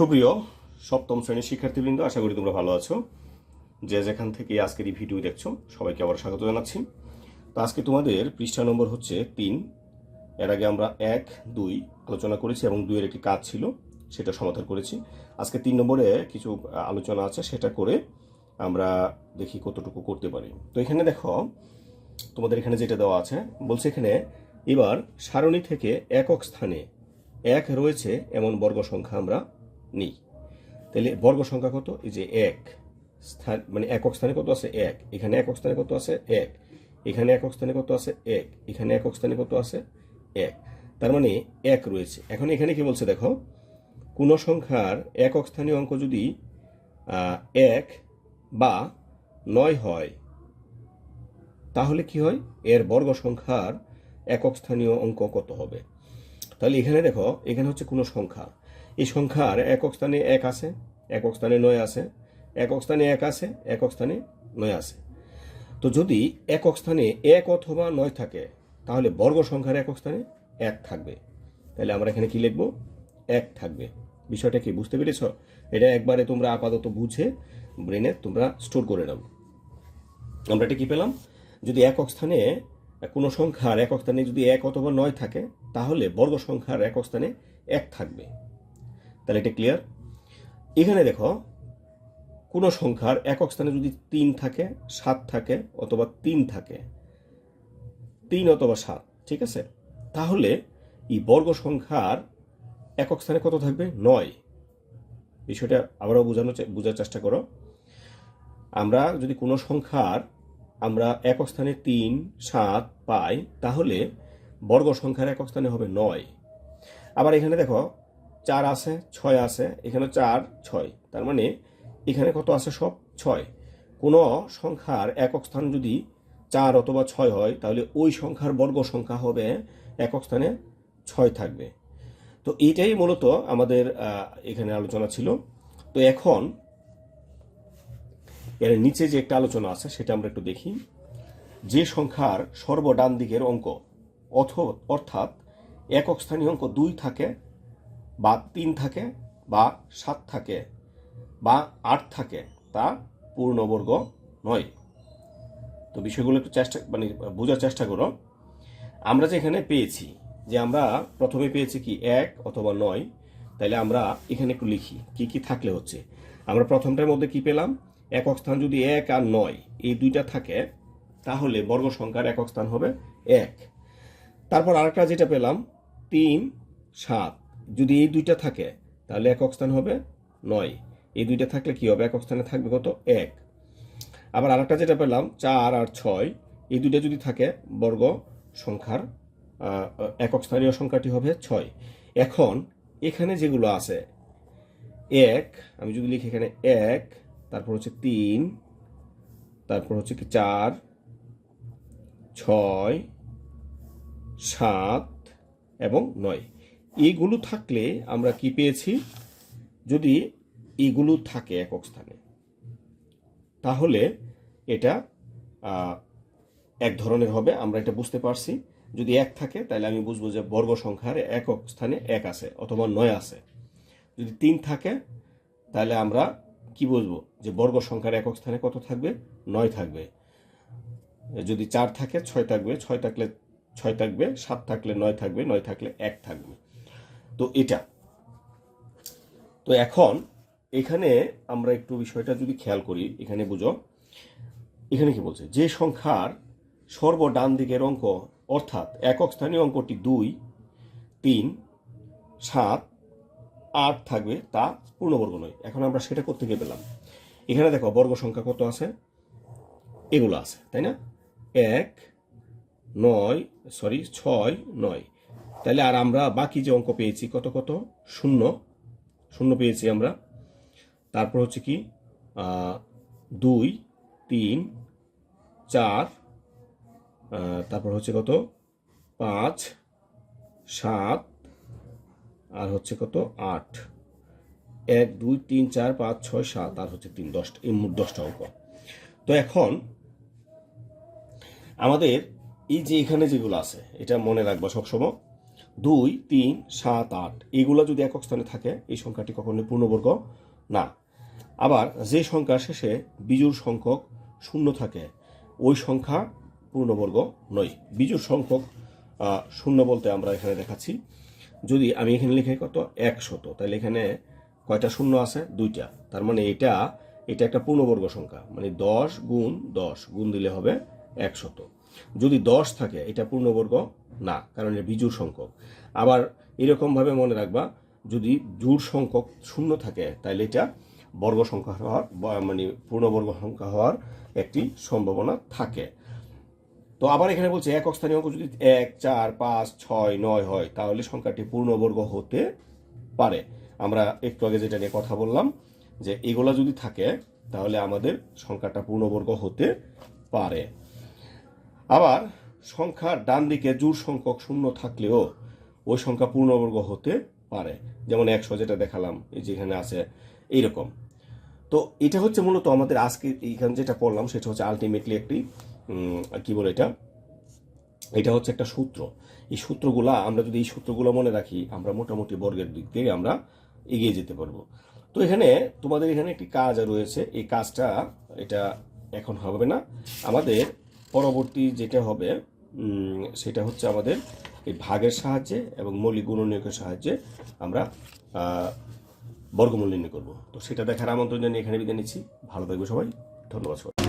সুপ্রিয় সপ্তম শ্রেণির শিক্ষার্থীবৃন্দ, আশা করি তোমরা ভালো আছো। যে যেখান থেকে আজকের এই ভিডিও দেখছ, সবাইকে আবার স্বাগত জানাচ্ছি। তো আজকে তোমাদের পৃষ্ঠা নম্বর হচ্ছে তিন। এর আগে আমরা এক, দুই আলোচনা করেছি এবং দুইয়ের একটি কাজ ছিল, সেটা সমাধান করেছি। আজকে তিন নম্বরে কিছু আলোচনা আছে, সেটা করে আমরা দেখি কতটুকু করতে পারি। তো এখানে দেখো, তোমাদের এখানে যেটা দেওয়া আছে, বলছে এখানে, এবার সারণী থেকে একক স্থানে এক রয়েছে, এমন বর্গ সংখ্যা আমরা নিই। তাহলে বর্গ সংখ্যা কত? এই যে এক। স্থান মানে একক স্থানে কত আছে? এক। এখানে একক স্থানে কত আছে? এক। এখানে একক স্থানে কত আছে? এক। এখানে একক স্থানে কত আছে? এক। তার মানে এক রয়েছে। এখন এখানে কি বলছে দেখো? কোনো সংখ্যার একক স্থানীয় অঙ্ক যদি এক বা নয় হয়, তাহলে কি হয়? এর বর্গ সংখ্যার একক স্থানীয় অঙ্ক কত হবে? তাহলে এখানে দেখো, এখানে হচ্ছে কোনো সংখ্যা। এই সংখ্যার একক স্থানে এক আছে, একক স্থানে নয় আছে, একক স্থানে এক আছে, একক স্থানে নয় আছে। তো যদি একক স্থানে এক অথবা নয় থাকে, তাহলে বর্গ সংখ্যার একক স্থানে এক থাকবে। তাহলে আমরা এখানে কি লিখব? এক থাকবে। বিষয়টা কি, বুঝতে পেরেছ? এটা একবারে তোমরা আপাতত বুঝে ব্রেনে তোমরা স্টোর করে নাও। আমরা এটা কি পেলাম? যদি একক স্থানে কোনো সংখ্যার একক স্থানে যদি এক অথবা নয় থাকে, তাহলে বর্গ সংখ্যার একক স্থানে এক থাকবে। তাহলে এটা ক্লিয়ার এখানে দেখো, কোনো সংখ্যার একক স্থানে যদি তিন থাকে, সাত থাকে অথবা তিন থাকে, তিন অথবা সাত, ঠিক আছে? তাহলে এই বর্গ সংখ্যার একক স্থানে কত থাকবে? নয়। বিষয়টা আবারও বোঝানো বোঝার চেষ্টা করো। আমরা যদি কোনো সংখ্যার আমরা একক স্থানে তিন, সাত পাই, তাহলে বর্গ সংখ্যার একক স্থানে হবে নয়। আবার এখানে দেখো চার আছে, ছয় আছে এখানে চার, ছয়। তার মানে এখানে কত আছে সব? ছয়। কোনো সংখ্যার একক স্থান যদি চার অথবা ছয় হয়, তাহলে ওই সংখ্যার বর্গ সংখ্যা হবে একক স্থানে ছয় থাকবে। তো এইটাই মূলত আমাদের এখানে আলোচনা ছিল। তো এখন এর নিচে যে একটা আলোচনা আছে, সেটা আমরা একটু দেখি। যে সংখ্যার সর্বডান দিকের অঙ্ক, অথ, অর্থাৎ একক স্থানীয় অঙ্ক দুই থাকে বা তিন থাকে বা সাত থাকে বা আট থাকে, তা পূর্ণবর্গ নয়। তো বিষয়গুলো একটু চেষ্টা মানে বোঝার চেষ্টা করো। আমরা যে এখানে পেয়েছি, যে আমরা প্রথমে পেয়েছি কি এক অথবা নয় তাহলে আমরা এখানে একটু লিখি, কি কি থাকলে হচ্ছে। আমরা প্রথমটার মধ্যে কি পেলাম? একক স্থান যদি এক আর নয়, এই দুইটা থাকে, তাহলে বর্গ সংখ্যার একক স্থান হবে এক। তারপর আরেকটা যেটা পেলাম, তিন, সাত। যদি এই দুইটা থাকে, তাহলে একক স্থান হবে নয়। এই দুইটা থাকলে কি হবে? একক স্থানে থাকবে কত? এক। আবার আরেকটা যেটা পেলাম, চার আর ছয়, এই দুইটা যদি থাকে, বর্গ সংখ্যার একক স্থানীয় সংখ্যাটি হবে ছয়। এখন এখানে যেগুলো আছে, এক, আমি যদি লিখি এখানে এক, তারপর হচ্ছে তিন, তারপর হচ্ছে কি চার, ছয়, সাত এবং নয়। এইগুলো থাকলে আমরা কি পেয়েছি? যদি এগুলো থাকে একক স্থানে, তাহলে এটা এক ধরনের হবে, আমরা এটা বুঝতে পারছি। যদি এক থাকে, তাহলে আমি বুঝব যে বর্গ সংখ্যার একক স্থানে এক আছে অথবা নয় আছে। যদি তিন থাকে, তাহলে আমরা কি বুঝব? যে বর্গ সংখ্যার একক স্থানে কত থাকবে? নয় থাকবে। যদি চার থাকে, ছয় থাকবে, ছয় থাকলে ছয় থাকবে, সাত থাকলে নয় থাকবে, নয় থাকলে এক থাকবে। তো এটা। তো এখন এখানে আমরা একটু বিষয়টা যদি খেয়াল করি, এখানে বুঝো। এখানে কি বলছে? যে সংখ্যার সর্ব ডান দিকের অঙ্ক, অর্থাৎ একক স্থানীয় অঙ্কটি দুই, তিন, সাত, আট থাকবে, তা পূর্ণবর্গ নয়। এখন আমরা সেটা কোথেকে পেলাম? এখানে দেখো, বর্গ সংখ্যা কত আছে? এগুলো আছে, তাই না? এক, নয় সরি ছয়, নয়। তাহলে আর আমরা বাকি যে অঙ্ক পেয়েছি, কত কত? শূন্য। শূন্য পেয়েছি আমরা। তারপর হচ্ছে কি? দুই, তিন, চার তারপর হচ্ছে কত? পাঁচ, সাত, আর হচ্ছে কত? আট। এক, দুই, তিন, চার, পাঁচ, ছয়, সাত, আর হচ্ছে তিন, দশটা। এই মোট দশটা অঙ্ক। তো এখন আমাদের এই যে এখানে যেগুলো আছে, এটা মনে রাখবা সবসময়। দুই, তিন, সাত, আট। এগুলো যদি একক স্থানে থাকে, এই সংখ্যাটি কখনোই পূর্ণবর্গ না। আবার যে সংখ্যা শেষে বিজুর সংখ্যক শূন্য থাকে, ওই সংখ্যা পূর্ণবর্গ নয়। বিজুর সংখ্যক শূন্য বলতে আমরা এখানে দেখাচ্ছি। যদি আমি এখানে লিখে কত? একশত। তাহলে এখানে কয়টা শূন্য আছে? দুইটা। তার মানে এটা এটা একটা পূর্ণবর্গ সংখ্যা। মানে দশ গুণ দশ, গুণ দিলে হবে একশত। যদি দশ থাকে, এটা পূর্ণবর্গ না, কারণ এটা বিজোড় সংখ্যক। আবার এরকমভাবে মনে রাখবা, যদি জোড় সংখ্যক শূন্য থাকে তাহলে এটা বর্গ সংখ্যা হওয়ার মানে পূর্ণবর্গ সংখ্যা হওয়ার একটি সম্ভাবনা থাকে। তো আবার এখানে বলছে, একক স্থানীয় অঙ্ক যদি এক, চার, পাঁচ, ছয়, নয় হয়, তাহলে সংখ্যাটি পূর্ণবর্গ হতে পারে। আমরা একটু আগে যেটা নিয়ে কথা বললাম, যে এগুলা যদি থাকে, তাহলে আমাদের সংখ্যাটা পূর্ণবর্গ হতে পারে। আবার সংখ্যার ডান দিকে জোড় সংখ্যক শূন্য থাকলেও ওই সংখ্যা পূর্ণবর্গ হতে পারে। যেমন একশো যেটা দেখালাম, এই যেখানে আছে, এইরকম। তো এটা হচ্ছে মূলত আমাদের আজকে এইখানে যেটা পড়লাম সেটা হচ্ছে আলটিমেটলি একটি কি বলে এটা? এটা হচ্ছে একটা সূত্র। এই সূত্রগুলা, আমরা যদি এই সূত্রগুলো মনে রাখি, আমরা মোটামুটি বর্গের দিক থেকে আমরা এগিয়ে যেতে পারব। তো এখানে তোমাদের এখানে একটি কাজ রয়েছে। এই কাজটা এটা এখন হবে না। আমাদের পরবর্তী যেটা হবে সেটা হচ্ছে আমাদের এই ভাগের সাহায্যে এবং মৌলিক গুণনীয়কের সাহায্যে আমরা বর্গমূল্য বর্গমূল নির্ণয় করব। তো সেটা দেখার আমন্ত্রণ জানিয়ে এখানে বিদায় নিচ্ছি। ভালো থাকবে সবাই। ধন্যবাদ সবাই